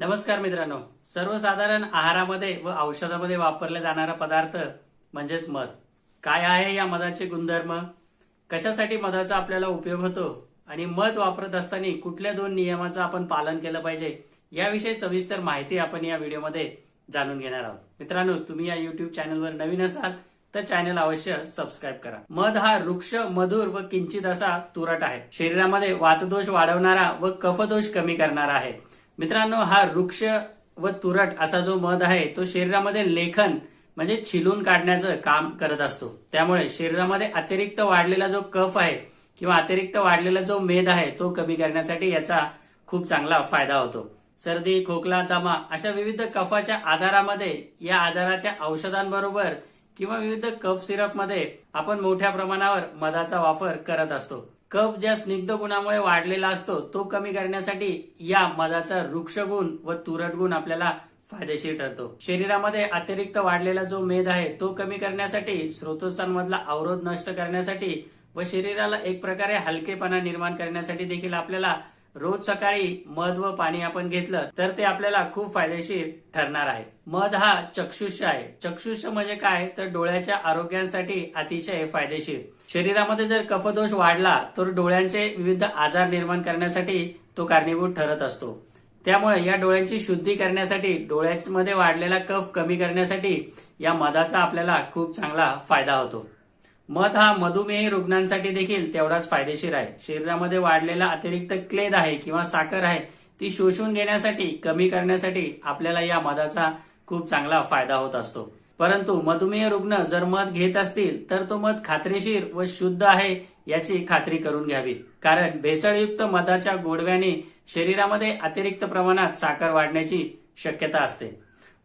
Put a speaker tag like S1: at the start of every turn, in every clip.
S1: नमस्कार मित्रांनो. सर्वसाधारण आहारामध्ये व औषधामध्ये वापरला जाणारा पदार्थ म्हणजेच मध. काय आहे या मधाचे गुणधर्म? कशासाठी मधाचा आपल्याला उपयोग होतो? आणि मध वापरत असताना कुठल्या दोन नियमाचं आपण पालन केलं पाहिजे? याविषयी सविस्तर माहिती आपण या व्हिडिओमध्ये जाणून घेणार आहोत. मित्रांनो तुम्ही या युट्यूब चॅनलवर नवीन असाल तर चॅनल अवश्य सबस्क्राईब करा. मध हा वृक्ष मधुर व किंचित असा तुरट आहे. शरीरामध्ये वातदोष वाढवणारा व कफदोष कमी करणारा आहे. मित्रांनो हा वृक्ष व तुरट असा जो मध आहे तो शरीरामध्ये लेखन म्हणजे छिलून काढण्याचं काम करत असतो. त्यामुळे शरीरामध्ये अतिरिक्त वाढलेला जो कफ आहे किंवा अतिरिक्त वाढलेला जो मेद आहे तो कमी करण्यासाठी याचा खूप चांगला फायदा होतो. सर्दी खोकला दमा अशा विविध कफाच्या आजारामध्ये या आजाराच्या औषधांबरोबर किंवा विविध कफ सिरपमध्ये आपण मोठ्या प्रमाणावर मधाचा वापर करत असतो. कफ ज्या स्निग्ध गुणामुळे वाढलेला असतो तो कमी करण्यासाठी या मधाचा वृक्षगुण व तुरट गुण आपल्याला फायदेशीर ठरतो. शरीरामध्ये अतिरिक्त वाढलेला जो मेद आहे तो कमी करण्यासाठी स्रोतोत्सांमधला अवरोध नष्ट करण्यासाठी व शरीराला एक प्रकारे हलकेपणा निर्माण करण्यासाठी देखील आपल्याला रोज सकाळी मध व पाणी आपण घेतलं तर ते आपल्याला खूप फायदेशीर ठरणार आहे. मध हा चक्षुष्य आहे. चक्षुष्य म्हणजे काय? तर डोळ्याच्या आरोग्यासाठी अतिशय फायदेशीर. शरीरामध्ये जर कफदोष वाढला तर डोळ्यांचे विविध आजार निर्माण करण्यासाठी तो कारणीभूत ठरत असतो. त्यामुळे या डोळ्यांची शुद्धी करण्यासाठी डोळ्यांमध्ये वाढलेला कफ कमी करण्यासाठी या मधाचा आपल्याला खूप चांगला फायदा होतो. मध हा मधुमेह रुग्णांसाठी देखील तेवढाच फायदेशीर आहे. शरीरामध्ये वाढलेला अतिरिक्त क्लेद आहे किंवा साखर आहे ती शोषून घेण्यासाठी कमी करण्यासाठी आपल्याला या मधाचा खूप चांगला फायदा होत असतो. परंतु मधुमेह रुग्ण जर मध घेत असतील तर तो मध खात्रीशीर व शुद्ध आहे याची खात्री करून घ्यावी. कारण भेसळयुक्त मधाच्या गोडव्याने शरीरामध्ये अतिरिक्त प्रमाणात साखर वाढण्याची शक्यता असते.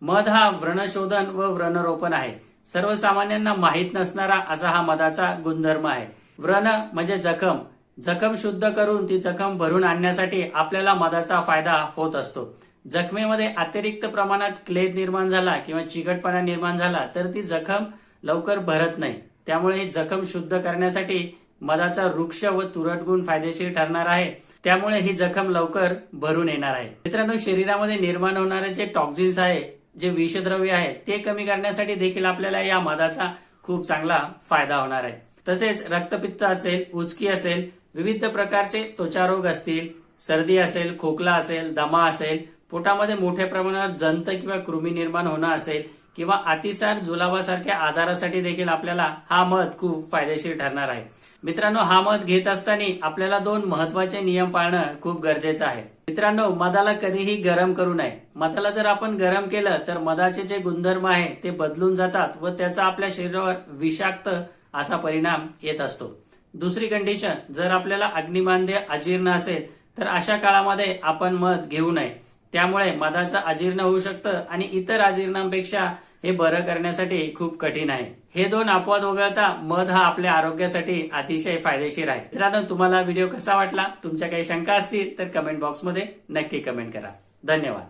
S1: मध हा व्रणशोधन व व्रणरोपण आहे. सर्वसामान्यांना माहीत नसणारा असा हा मधाचा गुणधर्म आहे. व्रण म्हणजे जखम. जखम शुद्ध करून ती जखम भरून आणण्यासाठी आपल्याला मधाचा फायदा होत असतो. जखमेमध्ये अतिरिक्त प्रमाणात क्लेद निर्माण झाला किंवा चिकटपणा निर्माण झाला तर ती जखम लवकर भरत नाही. त्यामुळे ही जखम शुद्ध करण्यासाठी मधाचा वृक्ष व तुरट गुण फायदेशीर ठरणार आहे. त्यामुळे ही जखम लवकर भरून येणार आहे. मित्रांनो शरीरामध्ये निर्माण होणारे जे टॉक्झिन्स आहे जे विषद्रव्य आहे ते कमी करण्यासाठी देखील आपल्याला या मधाचा खूप चांगला फायदा होणार आहे. तसेच रक्तपित्त असेल उचकी असेल विविध प्रकारचे त्वचारोग असतील सर्दी असेल खोकला असेल दमा असेल पोटामध्ये मोठ्या प्रमाणावर जंत किंवा कृमी निर्माण होणं असेल किंवा अतिसार जुलाबासारख्या आजारासाठी देखील आपल्याला हा मध खूप फायदेशीर ठरणार आहे. मित्रांनो हा मध घेत असताना आपल्याला दोन महत्त्वाचे नियम पाळणं खूप गरजेचं आहे. मित्रांनो मधाला कधीही गरम करू नये. मधाला जर आपण गरम केलं तर मधाचे जे गुणधर्म आहे ते बदलून जातात व त्याचा आपल्या शरीरावर विषाक्त असा परिणाम येत असतो. दुसरी कंडिशन जर आपल्याला अग्निमांद्य अजीर्ण असेल तर अशा काळामध्ये आपण मध घेऊ नये. त्यामुळे मधाचं अजीर्ण होऊ शकतं आणि इतर अजीर्णांपेक्षा हे बरं करण्यासाठी खूप कठीण आहे. हे दोन अपवाद वगळता मध हा आपल्या आरोग्यासाठी अतिशय फायदेशीर आहे. मित्रांनो तुम्हाला व्हिडिओ कसा वाटला? तुमच्या काही शंका असतील तर कमेंट बॉक्समध्ये नक्की कमेंट करा. धन्यवाद.